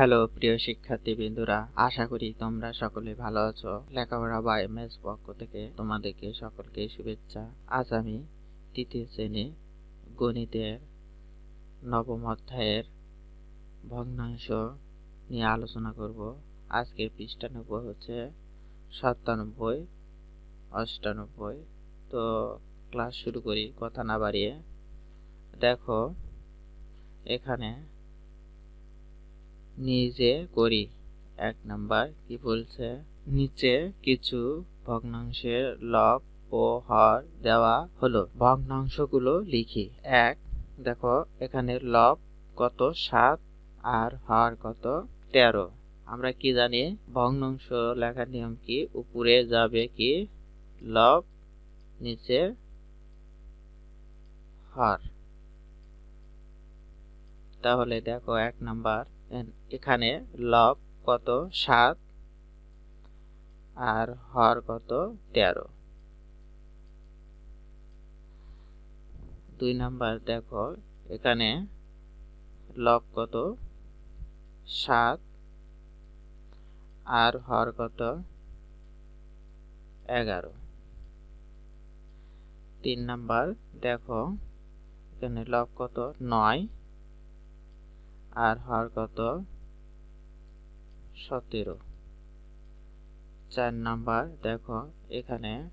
Hello, প্রিয় শিক্ষার্থী বিন্দুরা আশা করি তোমরা সকলে ভালো আছো। লেখাপড়া বা এমএস পক্ষ থেকে তোমাদেরকে সকলকে শুভেচ্ছা। আজ আমি তৃতীয় শ্রেণি গণিতের নবম অধ্যায়ের ভগ্নাংশ নিয়ে আলোচনা করব। আজকের পৃষ্ঠা নম্বর হচ্ছে সাতানব্বই, অষ্টানব্বই। তো ক্লাস শুরু করি, কথা না বাড়িয়ে। দেখো, এখানে নিজে করি। এক নাম্বার কি বলছে? নিচে কিছু ভগ্নাংশের লব ও হর দেওয়া হলো। ভগ্নাংশগুলো লিখি। এক, দেখো, এখানে লব কত সাত আর হর কত তেরো। আমরা কি জানি? ভগ্নাংশ লেখার নিয়ম কি? উপরে যাবে কি? লব, নিচে হর। তাহলে দেখো, এক নাম্বার এখানে লব কত সাত আর হর কত তেরো। দুই নাম্বার দেখো, এখানে লব কত সাত আর হর কত এগারো। তিন নাম্বার দেখো, এখানে লব কত নয় আর হর কত? সতেরো। চার নাম্বার, দেখো, এখানে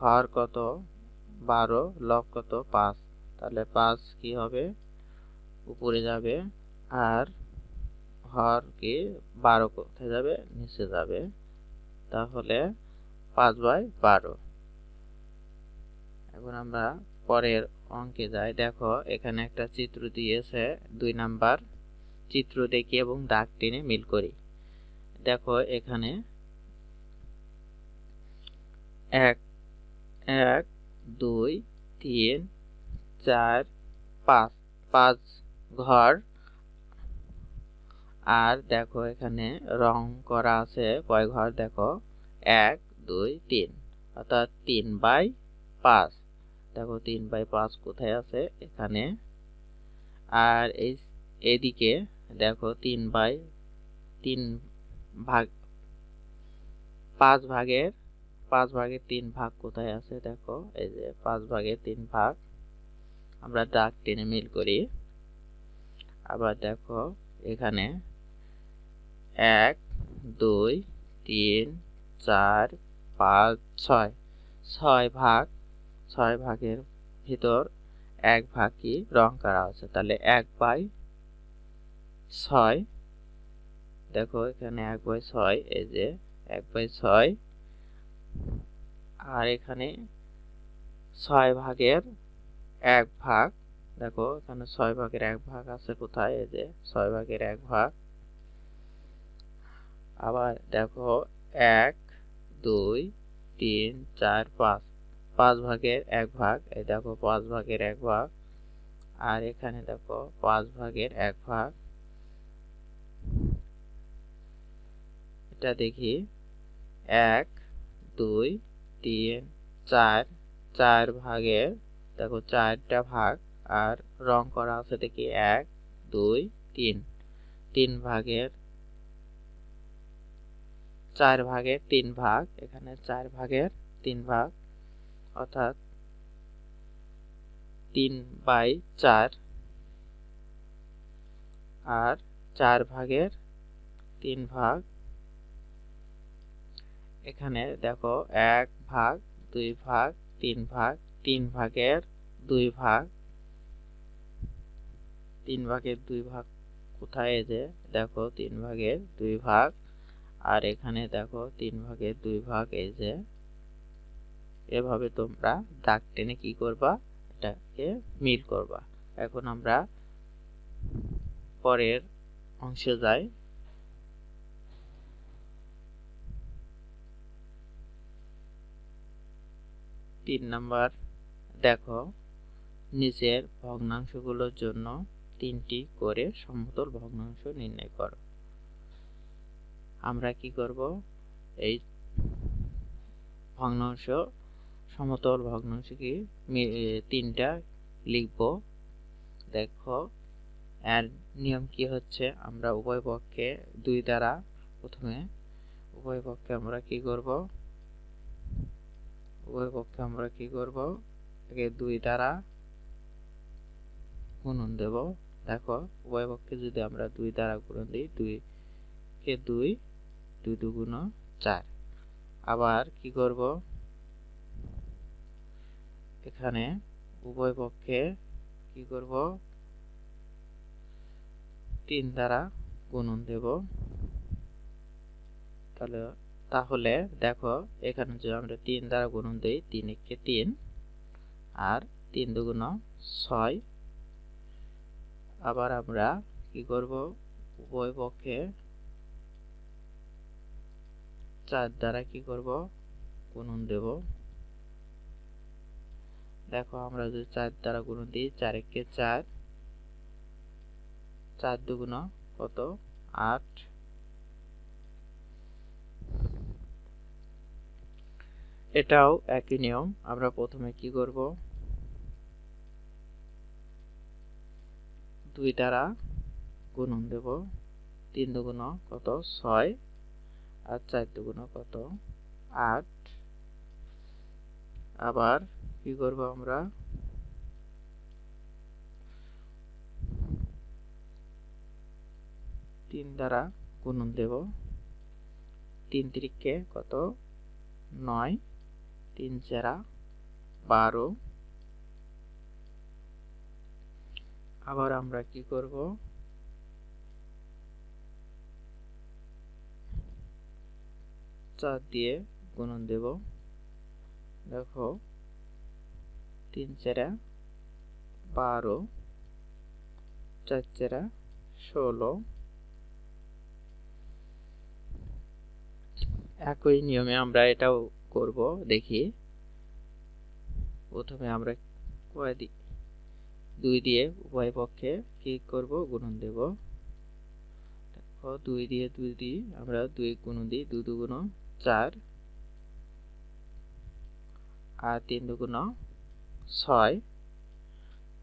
হর কত? বারো লব কত? পাঁচ। তাহলে পাঁচ কি হবে? উপরে যাবে। আর হর কি? বারো কোথায় যাবে? নিচে যাবে। তাহলে পাঁচ বাই বারো। এখন আমরা পরের অঙ্কে যাই। দেখো, এখানে একটা চিত্র দিয়েছে দুই নাম্বার। চিত্র দেখি এবং দাগ টেনে মিল করি। দেখো এখানে এক এক, দুই, তিন, চার, পাঁচ পাঁচ ঘর। আর দেখো এখানে রং করা আছে কয় ঘর? দেখো, এক, দুই, তিন। অর্থাৎ তিন বাই পাঁচ। দেখো তিন বাই পাঁচ কোথায় আছে? এখানে। আর এই, এদিকে দেখো, তিন বাই তিন ভাগ, পাঁচ ভাগের পাঁচ ভাগের তিন ভাগ কোথায় আছে দেখো? এই যে পাঁচ ভাগের তিন ভাগ, আমরা দাগ টেনে মিল করি। আবার দেখো, এখানে এক, দুই, তিন, চার, পাঁচ, ছয়। ছয় ভাগ, ছয় ভাগের ভিতর এক ভাগ কি রং করা আছে। তাহলে এক বাই ছয়। দেখো এখানে এক বাই ছয়, এই যে এক বাই ছয়। আর এখানে ছয় ভাগের এক ভাগ। দেখো এখানে ছয় ভাগের এক ভাগ আছে কোথায়? এই যে ছয় ভাগের এক ভাগ। আবার দেখো এক, দুই, তিন, চার, পাঁচ। পাঁচ ভাগের এক ভাগ, এই দেখো পাঁচ ভাগের এক ভাগ। আর এখানে দেখো পাঁচ ভাগের এক ভাগ। এটা দেখি। এক, দুই, তিন, চার চার ভাগের দেখো চারটা ভাগ, আর রং করা আছে দেখি। এক, দুই, তিন। তিন ভাগের, চার ভাগের তিন ভাগ, এখানে চার ভাগের তিন ভাগ, অর্থাৎ তিন বাই চার, আর চার ভাগের তিন ভাগ এখানে দেখো এক ভাগ, দুই ভাগ, তিন ভাগ, তিন ভাগের দুই ভাগ। তিন ভাগের দুই ভাগ কোথায় যে? দেখো তিন ভাগের দুই ভাগ। আর এখানে দেখো তিন ভাগের দুই ভাগ এই যে। এভাবে তোমরা দাগ টেনে কি করবা? এটাকে মিল করবা। এখন আমরা পরের অংশে যাই। তিন নাম্বার, দেখো নিচের ভগ্নাংশগুলোর জন্য তিনটি করে সমতল ভগ্নাংশ নির্ণয় করো। আমরা কি করব? এই ভগ্নাংশ, সমতল ভগ্নাংশ কি তিনটা লিখব। দেখো, এর নিয়ম কি হচ্ছে? আমরা উভয় পক্ষে, দুই দ্বারা প্রথমে উভয় পক্ষে আমরা কি করব? উভয় পক্ষে আমরা কি করব? একে দুই দ্বারা গুণন দেব। দেখো, উভয় পক্ষে যদি আমরা দুই দ্বারা গুণন দিই, দুই কে দুই? দুই দুগুণ চার। আবার কি করব? এখানে উভয় পক্ষে কি করব? তিন দ্বারা গুণন দেব। তাহলে তাহলে দেখো, এখানে যদি আমরা তিন দ্বারা গুণন দিই, তিন একে তিন, আর তিন দুগুণ ছয়, আবার আমরা কি করব? উভয় পক্ষে চার দ্বারা কি করব? গুণন দেব। দেখো, আমরা যদি চার দ্বারা গুণন দিই, চার একে চার চার দুগুণ কত? আট। এটাও একই নিয়ম। আমরা প্রথমে কি করব? দুই দ্বারা গুণন দেব। তিন দুগুণ কত? ছয়। আর চার দুগুণ কত? আট। আবার কি করব আমরা? তিন দ্বারা গুণন দেব। তিন তিরিখে কত? নয়। তিন চারা, বারো। আবার আমরা কি করব? চার দিয়ে গুণন দেব। দেখো, তিন চারা, বারো। চার চারা, ষোলো। একই নিয়মে আমরা এটাও করব, দেখি। প্রথমে আমরা কয় দিই দুই দিয়ে উভয় পক্ষে কি করব? গুণন দেব। দেখো, দুই দিয়ে দুই দিই আমরা দুই গুণ দিই, দুই দুগুণ চার। আর তিন দুগুণ ছয়।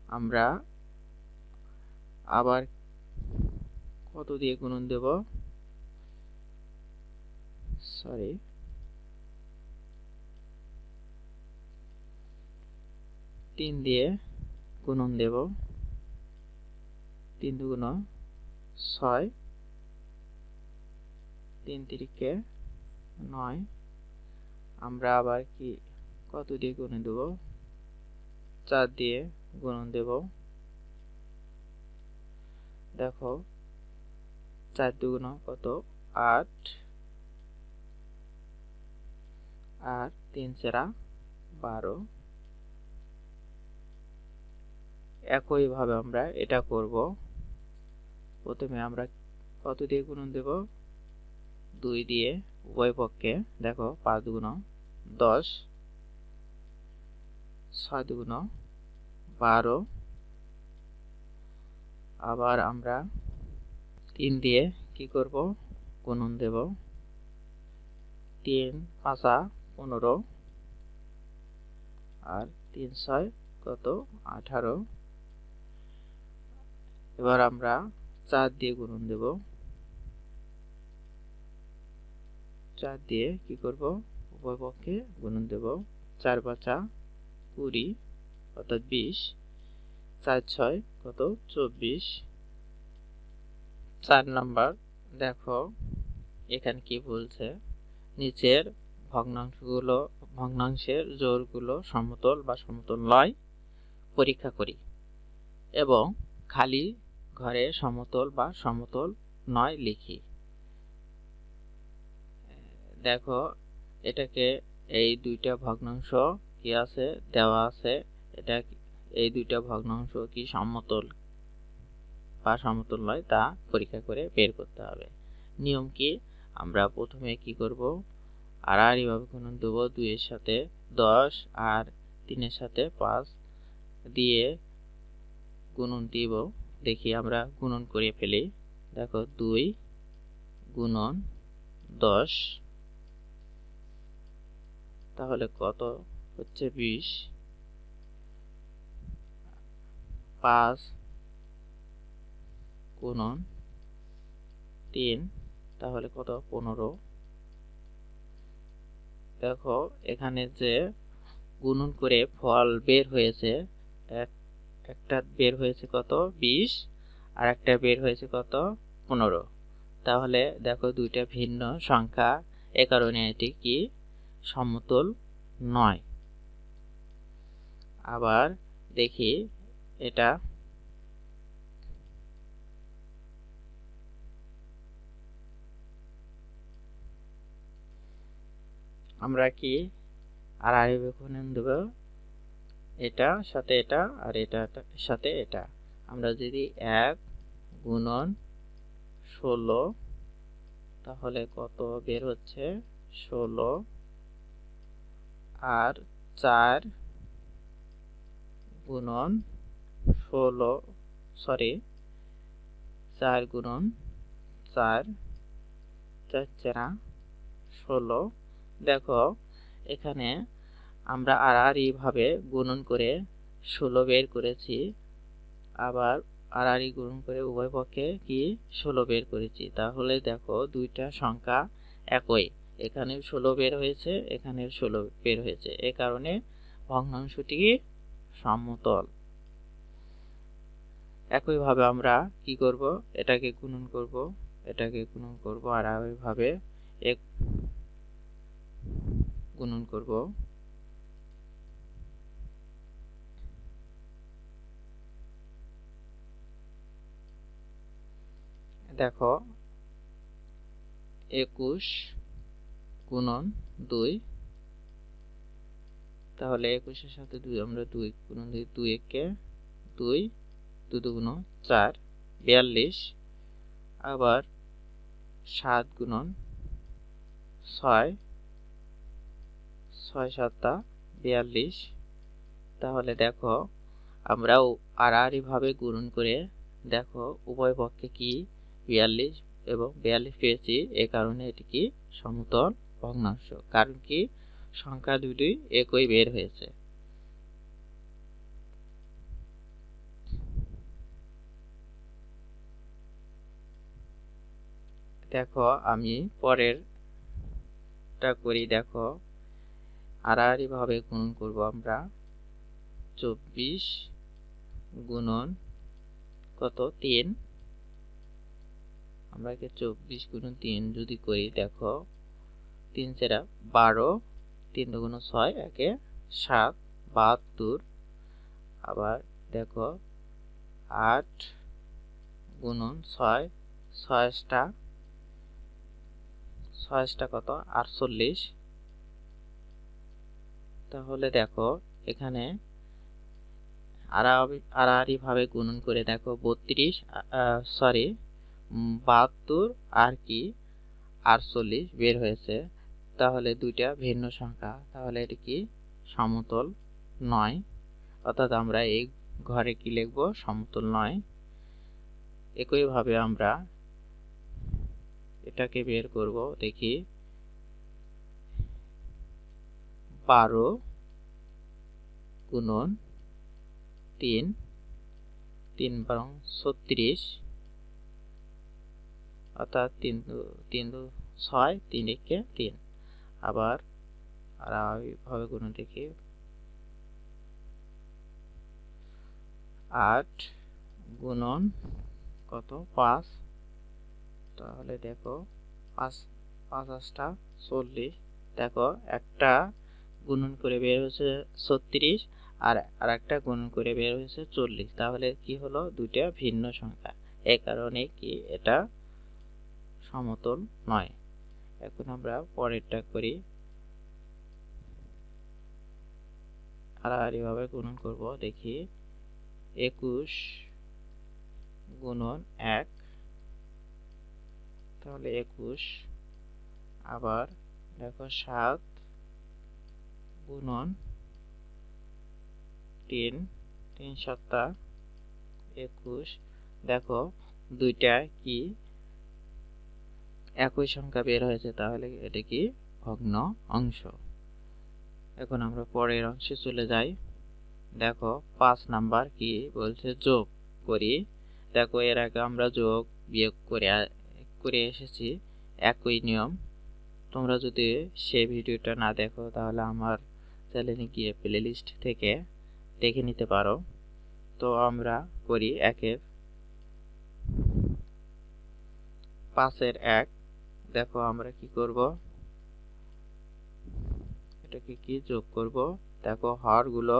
আমরা আবার কত দিয়ে গুণন দেব? সরি। তিন দিয়ে গুণন দেব। তিন দুগুণ ছয়। তিন তিরিকে নয়। আমরা আবার কি কত দিয়ে গুণে দেব? চার দিয়ে গুণন দেব। দেখো, চার দুগুণ কত? আট। আর তিন চেরা বারো। একইভাবে আমরা এটা করব। প্রথমে আমরা কত দিয়ে গুণন দেব? দুই দিয়ে উভয় পক্ষে, দেখো, পাঁচ দুগুণ দশ, ছয় দুগুণ বারো। আবার আমরা তিন দিয়ে কি করব? গুণন দেব। তিন, পাঁচা, পনেরো। আর তিন, ছয়, কত? আঠারো। এবার আমরা চার দিয়ে গুণন দেব। চার দিয়ে কি করব? উভয় পক্ষে গুণন দেব। চার পাঁচা কুড়ি অর্থাৎ বিশ। চার ছয় কত? চব্বিশ। চার নাম্বার, দেখো, এখানে কি বলছে? নিচের ভগ্নাংশগুলো, ভগ্নাংশের জোরগুলো সমতল বা সমতল নয়, পরীক্ষা করি। এবং খালি ঘরে সমতল বা সমতল নয় লিখি। দেখো, এটাকে এই দুইটা ভগ্নাংশ কি আছে? দেওয়া আছে। এটা এই দুইটা ভগ্নাংশ কি সমতল বা সমতল নয় তা পরীক্ষা করে বের করতে হবে। নিয়ম কি? আমরা প্রথমে কি করব? আড়াআড়িভাবে গুণন দেবো দুইয়ের সাথে দশ আর তিনের সাথে পাঁচ। দিয়ে গুণন দিব দেখি আমরা গুণন করে ফেলি। দেখো, দুই গুণন দশ। তাহলে কত হচ্ছে বিশ? পাঁচ গুণন তিন, তাহলে কত? পনেরো। দেখো, এখানে যে গুণন করে ফল বের হয়েছে একটা বের হয়েছে কত? বিশ। আর একটা বের হয়েছে কত? পনেরো। তাহলে দেখো দুইটা ভিন্ন সংখ্যা। এ কারণে এটি কি? সমতুল নয়। আবার দেখি এটা। আমরা কি? আর আই বিকরণ দেব? এটা, সাথে এটা, আর এটা, সাথে এটা। আমরা যদি এক গুণন ষোলো, তাহলে কত বের হচ্ছে? ষোলো। আর চার গুণন ষোলো সরি চার গুণন চার চার চারা ষোলো। দেখো, এখানে আমরা আড়াআড়িভাবে গুণন করে ষোলো বের করেছি। আবার আড়াআড়ি গুণন করে উভয় পক্ষে কি ষোলো বের করেছি? তাহলে দেখো দুইটা সংখ্যা একই। এখানে ষোলো বের হয়েছে এখানে ষোলো বের হয়েছে। এ কারণে ভগ্নাংশটি সমতল। একইভাবে আমরা কি করব? এটাকে গুণন করব, এটাকে গুণন করব আর ওইভাবে এক গুণন করব। দেখো, একুশ গুণন দুই। তাহলে একুশের সাথে দুই, আমরা দুই গুণন দিই, দুই একে দুই দু দুগুণ চার, বিয়াল্লিশ। আবার সাত গুণন ছয় ছয় সাতটা, বিয়াল্লিশ। তাহলে দেখো আমরা আড়াআড়িভাবে গুণন করে দেখো, উভয় পক্ষে কি বিয়াল্লিশ এবং বিয়াল্লিশ পেয়েছি, এ কারণে এটি কি সমতল ভগ্নাংশ। কারণ কি? সংখ্যা দুটি একই বের হয়েছে। দেখো, আমি পরেরটা করি, দেখো। আড়াআড়ি ভাবে গুণন করব আমরা। চব্বিশ গুণন কত? তিন। আমরা একে চব্বিশ গুণন তিন যদি করি, দেখো, তিন সেরা বারো, তিন দুগুণ ছয়, একে সাত, বাহাত্তর। আবার দেখো, আট গুণন ছয়, ছয়টা ছয়টা কত? আটচল্লিশ। তাহলে দেখো, এখানে আড়াআড়ি ভাবে গুণন করে দেখো, বত্রিশ সরি বাহাত্তর আর কি, আটচল্লিশ বের হয়েছে। তাহলে দুইটা ভিন্ন সংখ্যা। তাহলে এটি কি? সমতল নয়। অর্থাৎ আমরা এই ঘরে কি লিখব? সমতল নয়। একইভাবে আমরা এটাকে বের করব, দেখি। বারো গুণন তিন তিন বারং ছত্রিশ। অর্থাৎ তিন তিন দু ছয়, তিন একে তিন। আবার আর ভাবে গুণ দেখি। আট গুণন কত? পাঁচ। তাহলে দেখো, পাঁচ পাঁচ আটটা চল্লিশ। দেখো, একটা গুণন করে বের হয়েছে ছত্রিশ আর আর একটা গুণন করে বের হয়েছে চল্লিশ। তাহলে কি হলো? দুইটা ভিন্ন সংখ্যা। এই কারণে কি এটা সমতল নয়। এখন আমরা পরেরটা করি। ভাবে গুণন করব। দেখি। একুশ গুণন এক। তাহলে একুশ। আবার দেখো সাত গুণন তিন। তিন সাতটা। একুশ। দেখো, দুইটা কি? একই সংখ্যা বের হয়েছে, তাহলে এটা কি? ভগ্ন অংশ। এখন আমরা পরের অংশে চলে যাই। দেখো, পাঁচ নাম্বার কি বলছে? যোগ করি। দেখো, এর আগে আমরা যোগ, বিয়োগ করে করে এসেছি। একই নিয়ম। তোমরা যদি সে ভিডিওটা না দেখো, তাহলে আমার চ্যানেলে গিয়ে প্লে লিস্ট থেকে দেখে নিতে পারো। তো আমরা করি একের। পাঁচের এক। দেখো আমরা কি করব? এটাকে কি যোগ করব? দেখো হরগুলো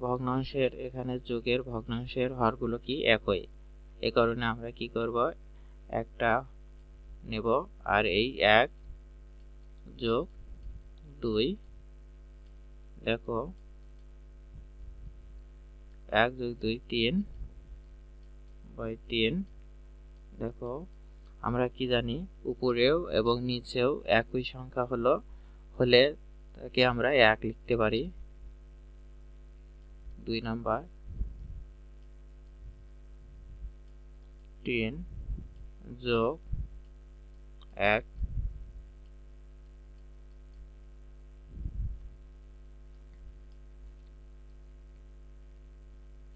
ভগ্নাংশের, এখানে যোগের ভগ্নাংশের হরগুলো কি একই। এ কারণে আমরা কি করব? একটা নেব আর এই এক যোগ দুই। দেখো এক যোগ দুই তিন বাই তিন। দেখো আমরা কি জানি, উপরেও এবং নিচেও একই সংখ্যা হলো, হলে তাকে আমরা এক লিখতে পারি। দুই নাম্বার। তিন যোগ এক।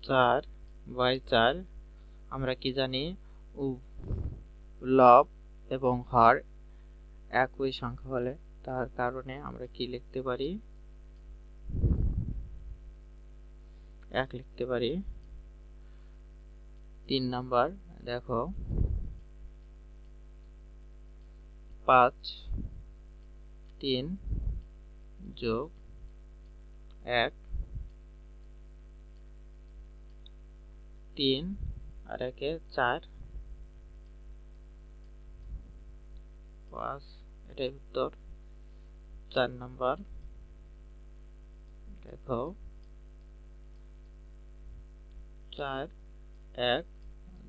চার বাই চার, আমরা কি জানি লব এবং হর একই সংখ্যা হলে তার কারণে আমরা কি লিখতে পারি? এক লিখতে পারি। তিন নাম্বার, দেখো। পাঁচ, তিন যোগ এক। তিন আর একে চার। পাঁচ, এটাই উত্তর। চার নাম্বার। দেখো। চার, এক,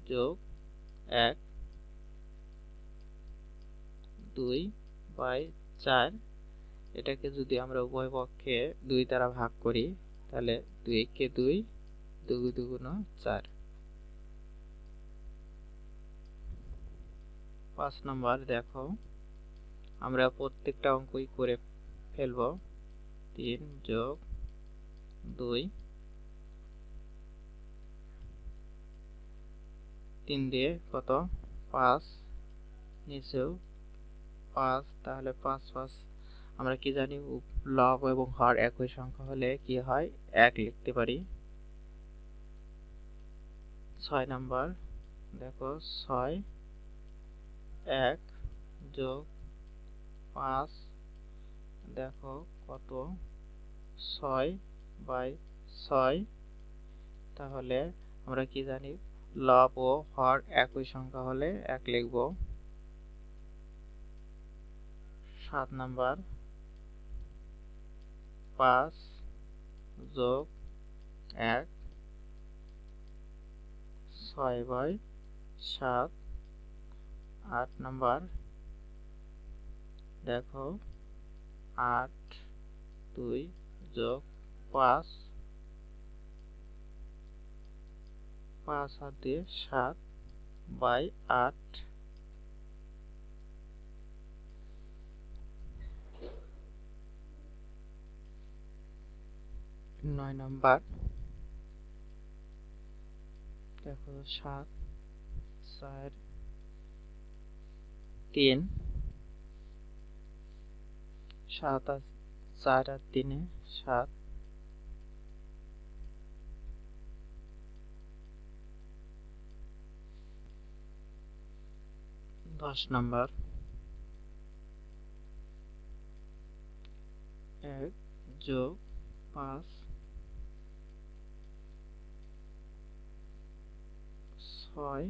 যোগ এক। দুই বাই চার। এটাকে যদি আমরা উভয় পক্ষে দুই দ্বারা ভাগ করি, তাহলে দুই কে দুই দুই দুগুণ চার। পাঁচ নম্বর, দেখো। আমরা প্রত্যেকটা অঙ্কই করে ফেলব। তিন যোগ দুই। তিন দিয়ে কত? পাঁচ। নিচেও পাঁচ, তাহলে পাঁচ পাঁচ। আমরা কি জানি? লব এবং হর একই সংখ্যা হলে কি হয়? এক লিখতে পারি। ছয় নাম্বার, দেখো, ছয়, এক যোগ পাঁচ, দেখো কত? ছয় বাই ছয়। তাহলে আমরা কি জানি? লব ও হর একই সংখ্যা হলে এক লিখব। সাত নাম্বার। পাঁচ যোগ এক। ছয় বাই সাত। আট নাম্বার। দেখো, আট, দুই, যোগ পাঁচ পাঁচ দিয়ে সাত বাই আট। নয় নাম্বার। দেখো সাত, চার, তিন। সাত আর চার আর তিনে সাত। দশ নম্বর। এক যোগ পাঁচ। ছয়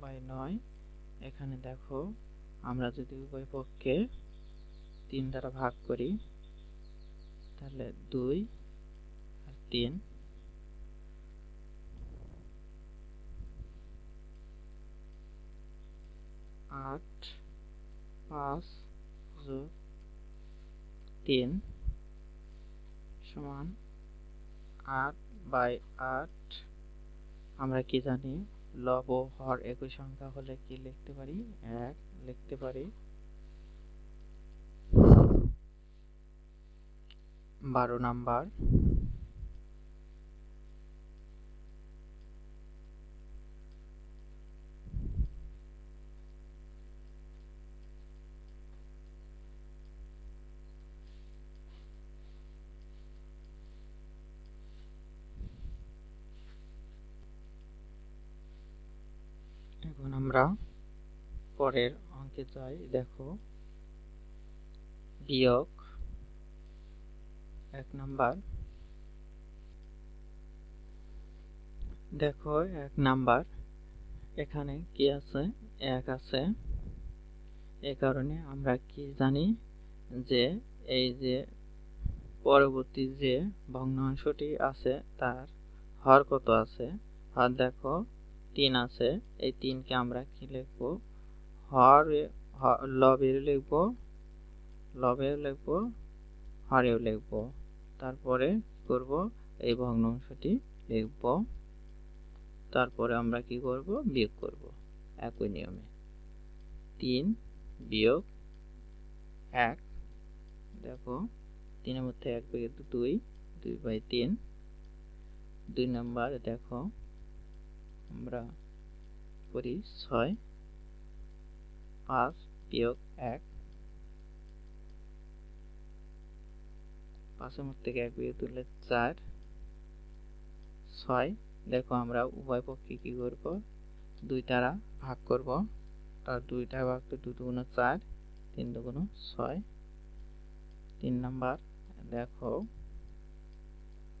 বাই নয়। এখানে দেখো আমরা যদি উভয় পক্ষে তিন দ্বারা ভাগ করি, তাহলে দুই আর তিন। আট, পাঁচ, যোগ তিন সমান আট বাই আট। আমরা কি জানি? লব হর একই সংখ্যা হলে কি লিখতে পারি? এক লিখতে পারি। বারো নাম্বার। এখন আমরা পরের অঙ্কে চাই দেখো। বিয়োগ এক নাম্বার। দেখো, এক নাম্বার। এখানে কি আছে? এক আছে। এ কারণে আমরা কি জানি যে এই যে পরবর্তী যে ভগ্নাংশটি আছে, তার হর কত আছে? হর দেখো, তিন আছে। এই তিনকে আমরা কি লিখব? হর লবের লিখব, লবেও লিখব, হরেও লিখব। তারপরে করব? এই ভগ্নাংশটি লিখব। তারপরে আমরা কি করব? বিয়োগ করব একই নিয়মে। তিন বিয়োগ এক। দেখো, তিনের মধ্যে এক বিয়োগ দুই দুই বাই তিন। দুই নাম্বার, দেখো, আমরা করি ছয়। পাঁচ বিয়োগ এক। পাঁচের মধ্যে থেকে এক বিয়োগ তুললে চার, ছয়, দেখো আমরা উভয় পক্ষে কী করব? দুই তারা ভাগ করব। তার দুইটা ভাগ তো দুই দুগুণ চার, তিন দুগুণ ছয়। তিন নাম্বার, দেখো,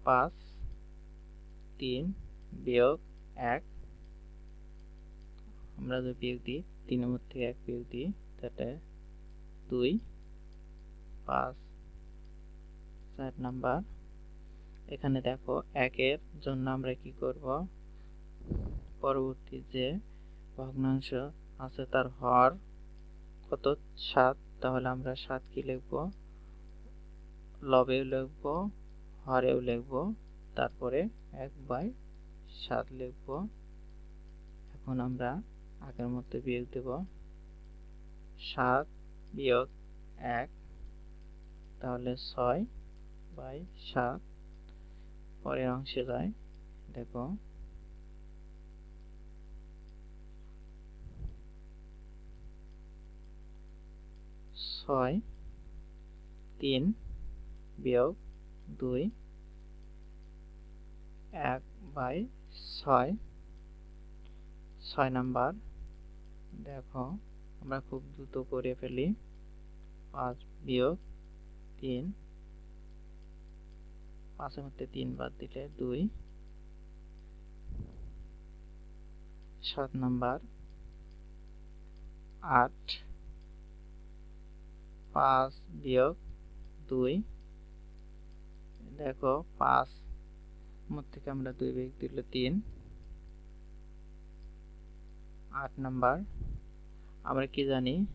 পাঁচ, তিন বিয়োগ এক। আমরা যদি বিয়োগ দিই, তিনের মধ্যে এক বিয়োগ দিই তাতে দুই, পাঁচ চার নাম্বার। এখানে দেখো একের জন্য আমরা কি করব? পরবর্তী যে ভগ্নাংশ আছে তার হর কত? সাত। তাহলে আমরা সাত কি লিখব? লবেও লিখব, হরেও লিখব। তারপরে এক বাই সাত লিখব। এখন আমরা আগের মধ্যে বিয়োগ দেব। সাত বিয়োগ এক। তাহলে ছয় বাই সাত, পরের অংশে যায়, দেখো। ছয়, তিন, বিয়োগ দুই, এক বাই ছয়। ছয় নাম্বার, দেখো, আমরা খুব দ্রুত করে ফেলি। পাঁচ বিয়োগ তিন পাঁচের মধ্যে তিন বাদ দিলে দুই। সাত নাম্বার। আট। পাঁচ বিয়োগ দুই। দেখো, পাঁচ মধ্যে থেকে আমরা দুই বিয়োগ দিলে তিন। আট নাম্বার। আমরা কি জানি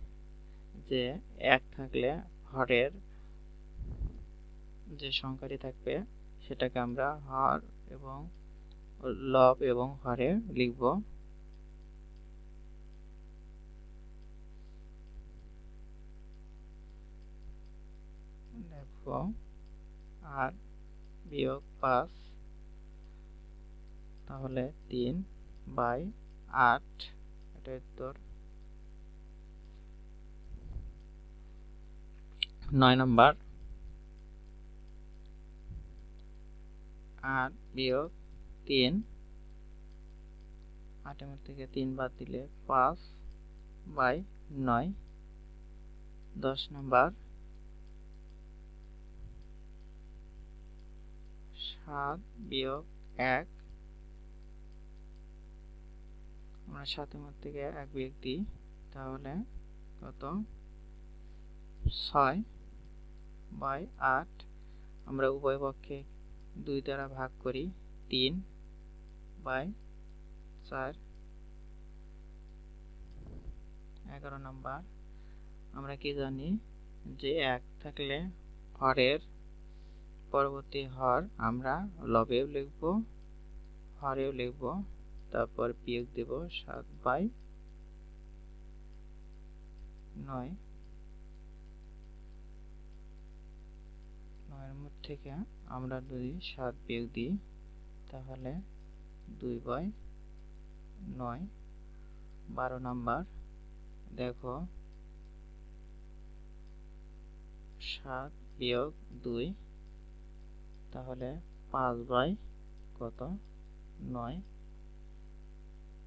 যে এক থাকলে হরের যে সংখ্যাটি থাকবে সেটাকে আমরা হর এবং লব এবং হরে লিখব। আর বিয়োগ পাঁচ, তাহলে তিন বাই আট, এটা উত্তর। নয় নম্বর আট বিয়োগ তিন। আটের মধ্যে থেকে তিন বাদ দিলে পাঁচ বাই নয়। দশ নম্বর। সাত বিয়োগ এক। আমরা সাতের মধ্যে থেকে এক বিয়োগ দিই, তাহলে কত? ছয় বাই আট। আমরা উভয় পক্ষে দুই দ্বারা ভাগ করি, তিন বাই চার। এগারো নাম্বার। আমরা কি জানি যে এক থাকলে হরের পরবর্তী হর আমরা লবেও লিখব, হরেও লিখব, তারপর বিয়োগ দেব সাত বাই নয়। নয়ের মধ্যে থেকে আমরা যদি সাত বিয়োগ দিই, তাহলে দুই বাই নয়, বারো নাম্বার। দেখো, সাত বিয়োগ দুই, তাহলে পাঁচ বাই কত? নয়।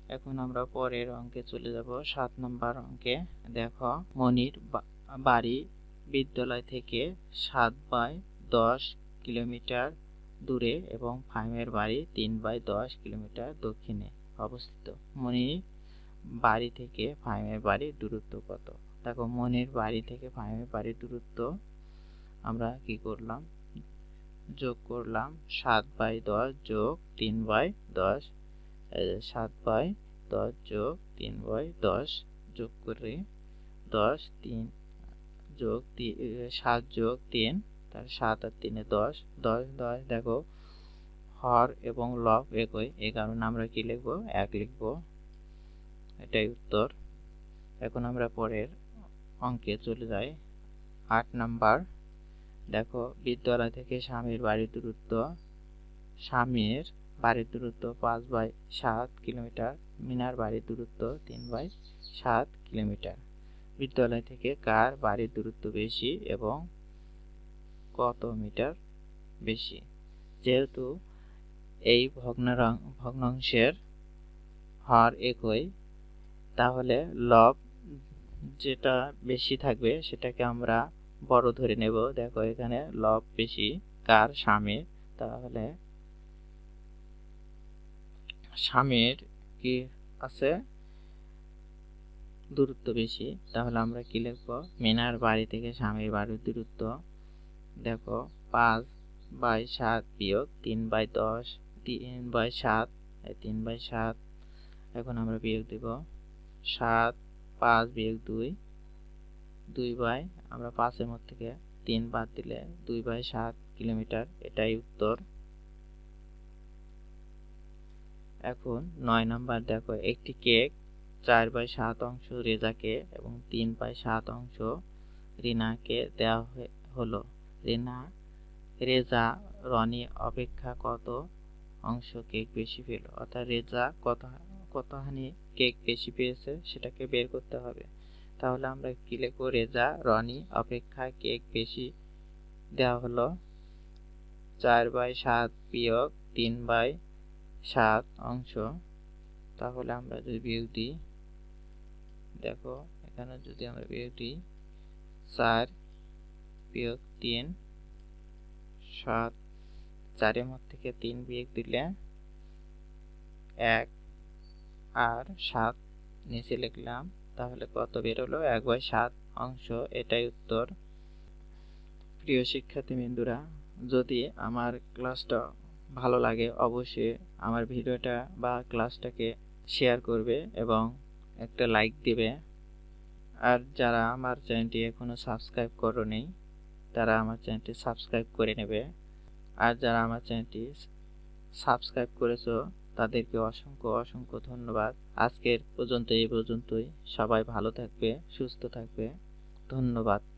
এখন আমরা পরের অঙ্কে চলে যাব, সাত নম্বর অঙ্কে। দেখো, মনির বাড়ি বিদ্যালয় থেকে সাত বাই দশ কিলোমিটার দূরে এবং ফাইমের বাড়ি তিন বাই দশ কিলোমিটার দক্ষিণে অবস্থিত। মনির বাড়ি থেকে ফাইমের বাড়ির দূরত্ব কত? দেখো, মনির বাড়ি থেকে ফাইমের বাড়ির দূরত্ব আমরা কি করলাম? যোগ করলাম সাত বাই দশ যোগ তিন বাই দশ সাত বাই দশ যোগ তিন বাই দশ যোগ করে দশ, তিন যোগ সাত যোগ তিন তার সাত আর তিনে দশ দশ দশ, দেখো, হর এবং লব একই, এই কারণে আমরা কি লিখব? এক লিখব। এটাই উত্তর। এখন আমরা পরের অঙ্কে চলে যাই। আট নাম্বার। দেখো, বিদ্যালয় থেকে স্বামীর বাড়ির দূরত্ব, স্বামীর বাড়ির দূরত্ব পাঁচ বাই সাত কিলোমিটার, মিনার বাড়ির দূরত্ব তিন বাই সাত কিলোমিটার। বিদ্যালয় থেকে কার বাড়ির দূরত্ব বেশি এবং কত মিটার বেশি। যেহেতু এই ভগ্নারাং, ভগ্নাংশের হার একই, তাহলে লব যেটা বেশি থাকবে সেটাকে আমরা বড় ধরে নেব। দেখো এখানে লব বেশি, কার স্বামীর, তাহলে স্বামীর কি আছে? দূরত্ব বেশি। তাহলে আমরা কি লিখব? মিনার বাড়ি থেকে স্বামীর বাড়ির দূরত্ব দেখো, পাঁচ বাই সাত বিয়োগ তিন বাই দশ, তিন বাই সাত তিন বাই সাত, এখন আমরা বিয়োগ দেব। সাত পাঁচ বিয়োগ দুই দুই বাই, আমরা পাঁচের মধ্যে থেকে তিন বাদ দিলে দুই বাই সাত কিলোমিটার, এটাই উত্তর। এখন নয় নাম্বার দেখো, একটি কেক চার বাই সাত অংশ রেজাকে এবং তিন বাই সাত অংশ রিনাকে দেওয়া হলো। রিনা, রেজা, রনি অপেক্ষা কত অংশ কেক বেশি পেল? অর্থাৎ রেজা কত, কতখানি কেক বেশি পেয়েছে সেটাকে বের করতে হবে। তাহলে আমরা কি লিখব? রেজা, রনি অপেক্ষা কেক বেশি দেওয়া হলো। চার বাই সাত বিয়োগ তিন বাই সাত অংশ। তাহলে আমরা যদি বিয়োগ দিই, দেখো এখানে যদি আমরা বিয়োগ দিই, চার বিয়োগ তিন। সাত, চারের মধ্যে থেকে তিন বিয়োগ দিলে এক। আর সাত নিচে লিখলাম, তাহলে কত বেরোলো? এক বাই সাত অংশ, এটাই উত্তর। প্রিয় শিক্ষার্থী বিন্দুরা যদি আমার ক্লাসটা ভালো লাগে, অবশ্যই আমার ভিডিওটা বা ক্লাসটাকে শেয়ার করবে এবং একটা লাইক দিবে। আর যারা আমার চ্যানেলটি এখনও সাবস্ক্রাইব করোনি তারা আমার চ্যানেলটি সাবস্ক্রাইব করে নেবে। আর যারা আমার চ্যানেলটি সাবস্ক্রাইব করেছ, তাদেরকে অসংখ্য অসংখ্য ধন্যবাদ। আজকের পর্যন্ত এই পর্যন্তই। সবাই ভালো থাকবে, সুস্থ থাকবে। ধন্যবাদ।